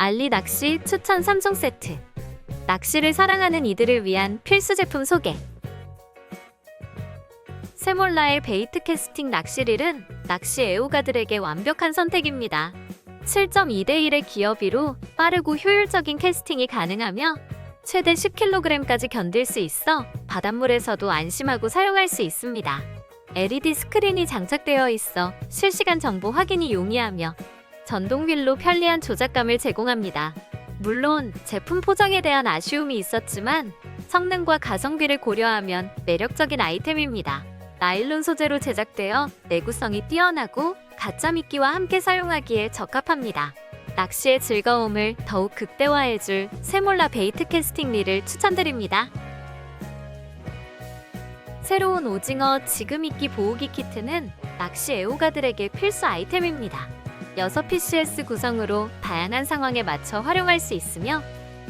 알리 낚시 추천 3종 세트. 낚시를 사랑하는 이들을 위한 필수 제품 소개. 세몰라의 베이트 캐스팅 낚시릴은 낚시 애호가들에게 완벽한 선택입니다. 7.2대 1의 기어비로 빠르고 효율적인 캐스팅이 가능하며 최대 10kg까지 견딜 수 있어 바닷물에서도 안심하고 사용할 수 있습니다. LED 스크린이 장착되어 있어 실시간 정보 확인이 용이하며 전동 휠로 편리한 조작감을 제공합니다. 물론 제품 포장에 대한 아쉬움이 있었지만 성능과 가성비를 고려하면 매력적인 아이템입니다. 나일론 소재로 제작되어 내구성이 뛰어나고 가짜 미끼와 함께 사용하기에 적합합니다. 낚시의 즐거움을 더욱 극대화해줄 세몰라 베이트 캐스팅 릴을 추천드립니다. 새로운 오징어 지그미끼 보호기 키트는 낚시 애호가들에게 필수 아이템입니다. 6PCS 구성으로 다양한 상황에 맞춰 활용할 수 있으며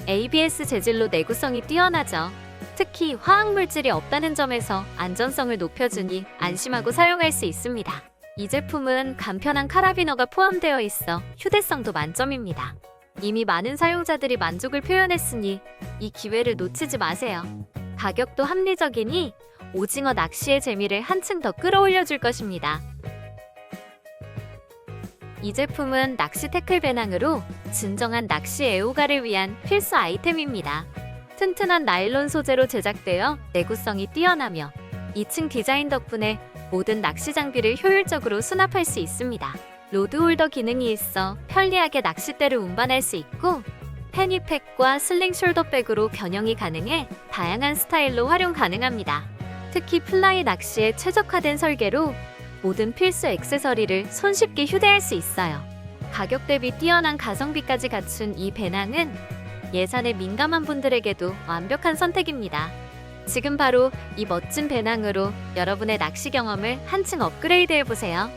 ABS 재질로 내구성이 뛰어나죠. 특히 화학 물질이 없다는 점에서 안전성을 높여주니 안심하고 사용할 수 있습니다. 이 제품은 간편한 카라비너가 포함되어 있어 휴대성도 만점입니다. 이미 많은 사용자들이 만족을 표현했으니 이 기회를 놓치지 마세요. 가격도 합리적이니 오징어 낚시의 재미를 한층 더 끌어올려 줄 것입니다. 이 제품은 낚시 태클 배낭으로 진정한 낚시 애호가를 위한 필수 아이템입니다. 튼튼한 나일론 소재로 제작되어 내구성이 뛰어나며 2층 디자인 덕분에 모든 낚시 장비를 효율적으로 수납할 수 있습니다. 로드 홀더 기능이 있어 편리하게 낚싯대를 운반할 수 있고 패니팩과 슬링 숄더백으로 변형이 가능해 다양한 스타일로 활용 가능합니다. 특히 플라이 낚시에 최적화된 설계로 모든 필수 액세서리를 손쉽게 휴대할 수 있어요. 가격 대비 뛰어난 가성비까지 갖춘 이 배낭은 예산에 민감한 분들에게도 완벽한 선택입니다. 지금 바로 이 멋진 배낭으로 여러분의 낚시 경험을 한층 업그레이드 해보세요.